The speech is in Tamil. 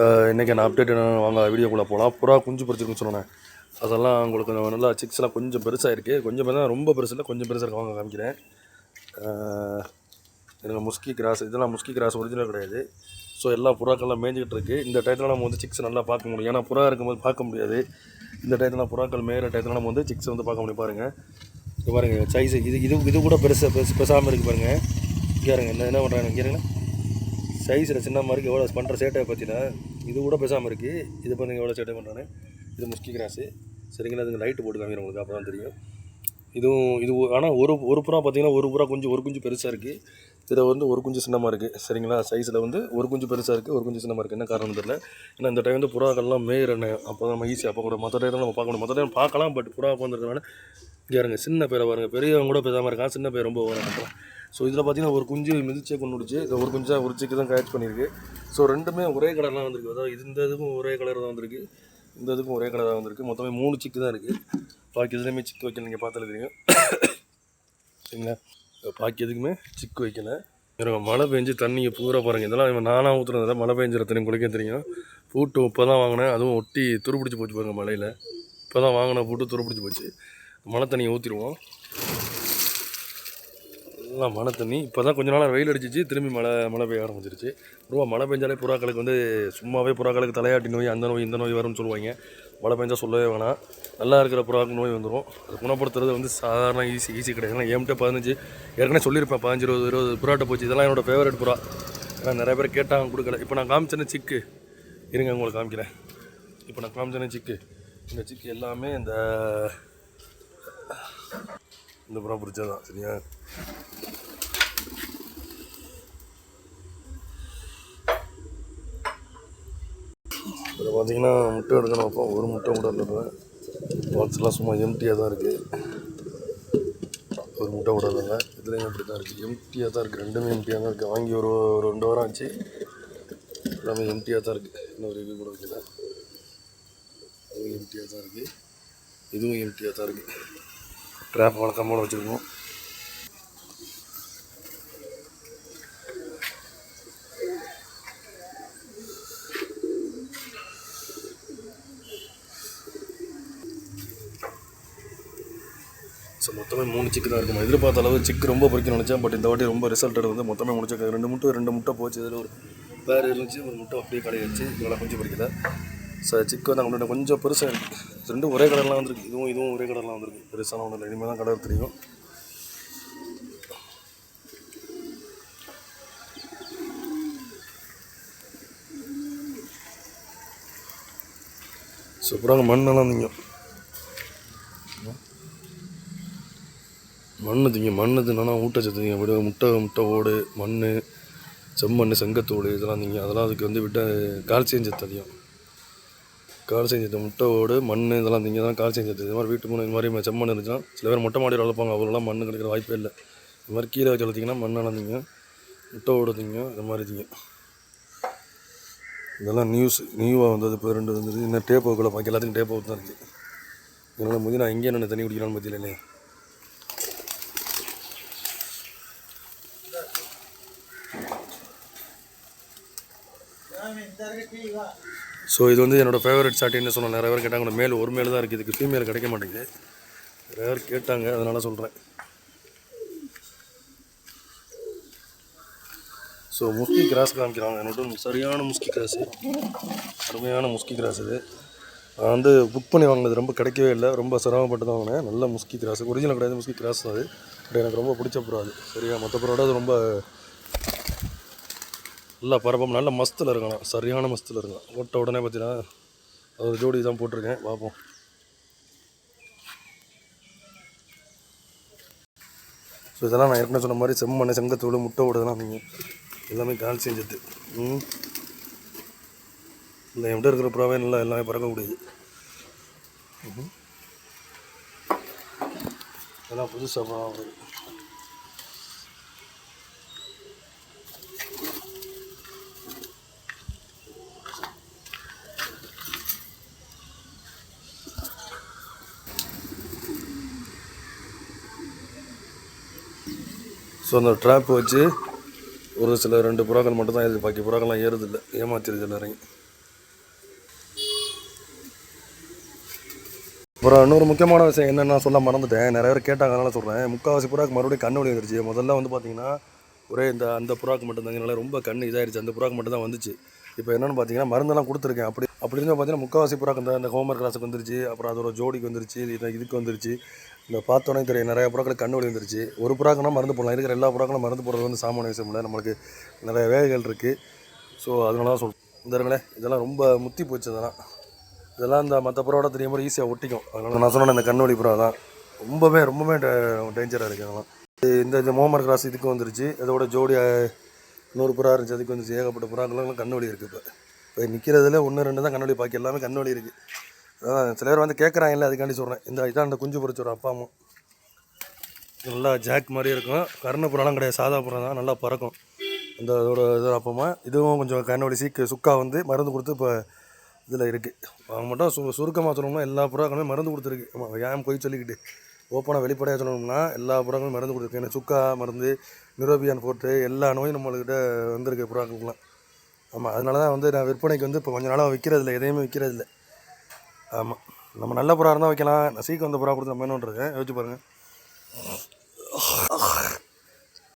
இன்றைக்கி நான் அப்டேட் என்ன வாங்க வீடியோக்குள்ளே போகலாம் புறா குஞ்சு பறிச்சிருக்குன்னு சொன்னேன். அதெல்லாம் உங்களுக்கு நான் நல்லா சிக்ஸ்லாம் கொஞ்சம் பெருசாக இருக்குது கொஞ்சம் பெருசாக ரொம்ப பெருசு இல்லை கொஞ்சம் பெருசாக இருக்கு. வாங்க காமிக்கிறேன். எனக்கு முஸ்கி கிராஸ் இதெல்லாம் முஸ்கி கிராஸ் ஒரிஜினல் கிடையாது. ஸோ எல்லா புறாக்கள்லாம் மேய்ஞ்சிக்கிட்டு இருக்குது இந்த டயத்தில் நம்ம வந்து சிக்ஸ் நல்லா பார்க்க முடியும். ஏன்னா புறா இருக்கும்போது பார்க்க முடியாது. இந்த டயத்தில் புறாக்கள் மேயிற டயத்தில் நம்ம வந்து சிக்ஸ் வந்து பார்க்க முடியும். பாருங்கள் இது பாருங்க இது இது இது கூட பெருசாக பெருசு பெருசாமல் இருக்குது பாருங்கள் இங்கே இருங்க என்ன என்ன பண்ணுறாங்க இங்கே இருங்க சைஸில் சின்ன மாதிரி எவ்வளோ பண்ணுற சேட்டையை பார்த்தீங்கன்னா இது கூட பேசாமல் இருக்குது இது பண்ணுங்க எவ்வளோ சேட்டை பண்ணுறானே இது முஸ்கி கிராஸு. சரிங்களா? அதுங்க லைட்டு போட்டு காமிக்கிறேன் உங்களுக்கு அப்போ தான் தெரியும். இதுவும் இது ஆனால் ஒரு ஒரு புறா பார்த்தீங்கன்னா ஒரு புறா குஞ்சு ஒரு குஞ்சு பெருசாக இருக்குது இதில் வந்து ஒரு குஞ்சு சின்னமாக இருக்குது சரிங்களா? சைஸில் வந்து ஒரு குஞ்சு பெருசாக இருக்குது ஒரு குஞ்சு சின்னமாக இருக்குது என்ன காரணம் தெரியல. ஏன்னா இந்த டைம் வந்து புறாக்கள்லாம் மேயிறன அப்போ தான் நம்ம ஈஸியாக அப்போ கூட மற்ற டைம் நம்ம பார்க்க முடியும். மற்ற டைம் பார்க்கலாம் பட் புறா வந்துருக்கனால இங்கே இருங்க சின்ன பேரை பாருங்க. பெரியவங்க கூட பேசாமல் இருக்கான் சின்ன பேர் ரொம்ப வர ஸோ இதில் பார்த்தீங்கன்னா ஒரு குஞ்சு மிதிச்சே கொண்டு விடுச்சு ஒரு குஞ்சா உரிச்சிக்கு தான் கேட்ச் பண்ணியிருக்கு. ஸோ ரெண்டுமே ஒரே கலர்லாம் வந்திருக்கு. அதாவது இந்த இதுவும் ஒரே கலர் தான் வந்திருக்கு. இந்த இதுக்கும் ஒரே கலர் வந்திருக்கு. மொத்தமே மூணு சிக்கு தான் இருக்குது பாக்கி எதுலேயுமே சிக்கு வைக்கல. நீங்கள் பார்த்தாலே சரிங்களா? பாக்கி எதுக்குமே சிக்கு வைக்கல. எனக்கு மழை பெஞ்சு தண்ணியை பூரா பாருங்கள் இதெல்லாம் இவன் நானாக ஊற்றுறதில்ல மழை பெஞ்சுற தண்ணி குளிக்க தெரியும். பூட்டு இப்போ தான் வாங்கினேன். அதுவும் ஒட்டி துருப்பிடிச்சு போச்சு பாருங்க மழையில். இப்போ தான் வாங்கின பூட்டு துருப்பிடிச்சு போச்சு. மழை தண்ணியை ஊற்றிடுவோம் எல்லாம் மழை தண்ணி. இப்போ தான் கொஞ்ச நாளாக வெயில் அடிச்சிச்சு. திரும்பி மழை மழை பெய்ய ஆரம்பிச்சிருச்சு. ரூபா மழை பெஞ்சாலே புறாக்களுக்கு வந்து சும்மாவே புறாக்களுக்கு தலையாட்டி நோய் அந்த நோய் இந்த நோய் வரும்னு சொல்லுவாங்க. மழை பெஞ்சால் சொல்லவே வேணாம். நல்லா இருக்கிற புறாக்கு நோய் வந்துடும் அது குணப்படுத்துறது வந்து சாதாரண ஈஸி ஈஸி கிடையாது. ஏன்னா என்கிட்ட பதினஞ்சு ஏற்கனவே சொல்லியிருப்பேன். பதினஞ்சு இருபது இருபது புறாட்ட போச்சு. இதெல்லாம் என்னோட ஃபேவரட் புறா. ஏன்னா நிறைய பேர் கேட்டாங்க கொடுக்கல. இப்போ நான் காமிச்சேன்னு சிக்கு. இருங்க உங்களுக்கு காமிக்கிறேன். இப்போ நான் காமிச்சேன்னு சிக்கு. இந்த சிக்கு எல்லாமே இந்த இந்த புறம் பிடிச்சா தான் சரியா? இதில் பார்த்தீங்கன்னா முட்டை எடுக்கணும் அப்போ ஒரு முட்டை கூட இல்லை பால்ஸ்லாம் சும்மா எம்டியாக தான் இருக்குது ஒரு முட்டை கூட இல்லைங்க. இதுலேயும் அப்படி தான் இருக்குது எம்டியாக தான் இருக்குது ரெண்டுமே எம்டியாக தான் இருக்குது வாங்கி ஒரு ஒரு ரெண்டு வாரம் ஆச்சு. எல்லாமே எம்டியாக தான் இருக்குது இன்னொரு இது கூட வைக்கல. அதுவும் எம்டியாக தான் இருக்குது இதுவும் எம்டியாக தான் இருக்குது ட்ராப் வழக்கமாக வச்சுருக்கோம் ஸோ மொத்தமே மூணு சிக்கு தான் இருக்கும்? எதிர்பார்த்த அளவு சிக்கு ரொம்ப பொறிக்கணும்னு நினச்சேன். பட் இந்த வாட்டி ரொம்ப ரிசல்ட் வந்து மொத்தமே முடிச்சு ரெண்டு முட்டை ரெண்டு முட்டை போச்சு. இதில் ஒரு பேர் இருந்துச்சு. ஒரு முட்டை அப்படியே கடையாச்சு இவ்வளோ கொஞ்சம் பொறிக்கல ஸோ சிக்கு வந்து அவங்கள்ட்ட கொஞ்சம் பெருசாக இருக்குது ரெண்டும் ஒரே கலர்லாம் வந்திருக்கு. இதுவும் இதுவும் ஒரே கலர்லாம் வந்திருக்கு. பெருசான ஒன்றும் இல்லை. இனிமேல் தான் கலர் தெரியும். சூப்பராக மண்ணெல்லாம் திங்க மண்ணு திங்க மண்ணு தின்னா ஊட்டச்சத்து திங்க விட முட்டை முட்டை ஓடு மண் செம்மண் செங்கத்தோடு இதெல்லாம் திங்க. அதெல்லாம் அதுக்கு வந்து விட்ட கால்சியம் சத்து அதிகம். கால் செஞ்சது முட்டை ஓடு மண் இதெல்லாம் திங்க தான் கால் செஞ்சது இது மாதிரி வீட்டு மூணு இந்த மாதிரி செம்மண் இருந்துச்சுன்னா சில பேர் மொட்டை மாடியில் வளர்ப்பாங்க. அவ்வளோலாம் மண் கிடைக்கிற வாய்ப்பே இல்லை. இது மாதிரி கீழே வச்சு வளர்த்திங்கன்னா மண் திங்க முட்டை ஓடுதிங்க இது மாதிரி திங்க இதெல்லாம் நியூஸ் நியூவாக வந்தது இப்போ ரெண்டு வந்தது. இன்னும் டேப் கூட பாக்கி எல்லாத்துக்கும் டேப் தான் இருக்குது இதனால் முதல் நான் எங்கே நான் தண்ணி குடிக்கலாம்னு பற்றியில இல்லையா? ஸோ இது வந்து என்னோடய ஃபேவரட் சாட்டின்னு சொன்னால் நிறைய பேர் கேட்டாங்க மேல் ஒரு மேல் தான் இருக்குது இதுக்கு ஃபீமேல் கிடைக்க மாட்டேங்குது. நிறைய பேர் கேட்டாங்க அதனால் சொல்கிறேன் ஸோ முஸ்கி கிராஸ் காமிக்கிறாங்க என்னோட சரியான முஸ்கி கிராஸு. அருமையான முஸ்கி கிராஸ் இது. நான் வந்து புக் பண்ணி வாங்கினது ரொம்ப கிடைக்கவே இல்லை ரொம்ப சிரமப்பட்டு தான் வாங்கினேன். நல்ல முஸ்கி கிராஸ் ஒரிஜினல் கிடையாது முஸ்கி கிராஸ் அது. பட் எனக்கு ரொம்ப பிடிச்ச புறா அது சரியா? மற்ற புறாவோட அது ரொம்ப நல்லா பரப்பம். நல்ல மஸ்தில் இருக்கலாம் சரியான மஸ்தில் இருக்கணும். ஓட்ட உடனே பார்த்தீங்கன்னா ஒரு ஜோடி தான் போட்டிருக்கேன். பார்ப்போம். ஸோ இதெல்லாம் நான் ஏற்கனவே சொன்ன மாதிரி செம்மண்ணை செங்கத்தூள் முட்டை விடுதலாம் நீங்கள் எல்லாமே கால்சியம் சத்து இல்லை என்கிட்ட இருக்கிற புறாவே நல்லா எல்லாமே பறக்கக்கூடியது. இதெல்லாம் புதுசாக வருது ஸோ அந்த ட்ராப் வச்சு ஒரு சில ரெண்டு புறாக்கள் மட்டும் தான் ஏறுது. பாக்கி புறாக்கள்லாம் ஏறுதில்லை. ஏமாத்திருது எல்லாரையும். அப்புறம் இன்னொரு முக்கியமான விஷயம் என்னென்ன சொல்ல மறந்துட்டேன். நிறைய பேர் கேட்டாங்க அதனால் சொல்கிறேன் முக்கால்வாசி புறாக்கு மறுபடியும் கண் வலி முதல்ல வந்து பார்த்தீங்கன்னா ஒரே இந்த அந்த புறாக்கு மட்டும்தாங்கனால ரொம்ப கண் இதாகிடுச்சு அந்த புறாக்கு மட்டும் தான் வந்துச்சு. இப்போ என்னென்னு பார்த்தீங்கன்னா மருந்தெல்லாம் கொடுத்துருக்கேன். அப்படி அப்படி இருந்தால் பார்த்தீங்கன்னா முக்கால்வாசி புறாக்கு இந்த இந்த ஹோம்ஒர்க் கிளாஸுக்கு வந்துருச்சு. அப்புறம் அதோட ஜோடிக்கு வந்துருச்சு. இதுக்கு வந்துருச்சு. இந்த பார்த்தோன்னே தெரியும் நிறைய புறாக்களுக்கு கண்ணு வலி வந்துருச்சு. ஒரு புறாக்கனா மருந்து போடலாம். இருக்கிற எல்லா புறாக்களும் மருந்து போடுறது வந்து சாமானிய விஷயம் இல்லை. நம்மளுக்கு நிறைய வேகைகள் இருக்குது ஸோ அதனால தான் சொல்கிறேன் இந்த இதெல்லாம் ரொம்ப முத்தி போச்சு அதெல்லாம் இதெல்லாம் இந்த மற்ற புறாவோட தெரியும் போது ஈஸியாக ஒட்டிக்கும். அதனால் நான் சொன்னேன் இந்த கண்ணொலி புறா தான். ரொம்பவே ரொம்பவே டேஞ்சராக இருக்குது அதெல்லாம். இந்த இந்த மோமர் கிராஸ் இதுக்கும் வந்துருச்சு. இதோட ஜோடி நூறு புறா இருந்துச்சு. அதுக்கு வந்துச்சு ஏகப்பட்ட புறாக்கெல்லாம் கண்ணுவலி இருக்குது இப்போ. இப்போ நிற்கிறதுல ஒன்று ரெண்டு தான் கண்ணொலி பாக்கி எல்லாமே கண்ணுவலி இருக்குது அதான் சில பேர் வந்து கேட்குறாங்கல்ல அதுக்காண்டி சொல்கிறேன் இந்த இதான் அந்த குஞ்சு பொறிச்சோட அப்பா அம்மா. நல்லா ஜாக் மாதிரி இருக்கும். கருண புறாலாம் கிடையாது சாதா புறா தான் நல்லா பறக்கும். இந்த இதோட இது அப்பமா இதுவும் கொஞ்சம் கண்ணோடி சீக்கு சுக்கா வந்து மருந்து கொடுத்து இப்போ இதில் இருக்குது அவங்க மட்டும் சு சுருக்கமாக சொல்லணும்னா எல்லா புறாக்களுமே மருந்து கொடுத்துருக்கு. ஆமாம் ஏன் போய் சொல்லிக்கிட்டு? ஓப்பனாக வெளிப்படையாக சொல்லணும்னா எல்லா புறாக்களும் மருந்து கொடுத்துருக்கு. ஏன்னா சுக்கா மருந்து நிரோபியான் போட்டு எல்லா நோயும் நம்மள்கிட்ட வந்திருக்கு புறாக்களுக்குலாம் ஆமாம் அதனால தான் வந்து நான் விற்பனைக்கு வந்து இப்போ கொஞ்ச நாளாக விற்கிறதில்ல எதையுமே விற்கிறதில்ல ஆமாம் நம்ம நல்ல புறா இருந்தால் வைக்கலாம். சீக்கிரம் வந்த புறா கொடுத்து நம்ம என்னன்றது யோசிச்சு பாருங்கள்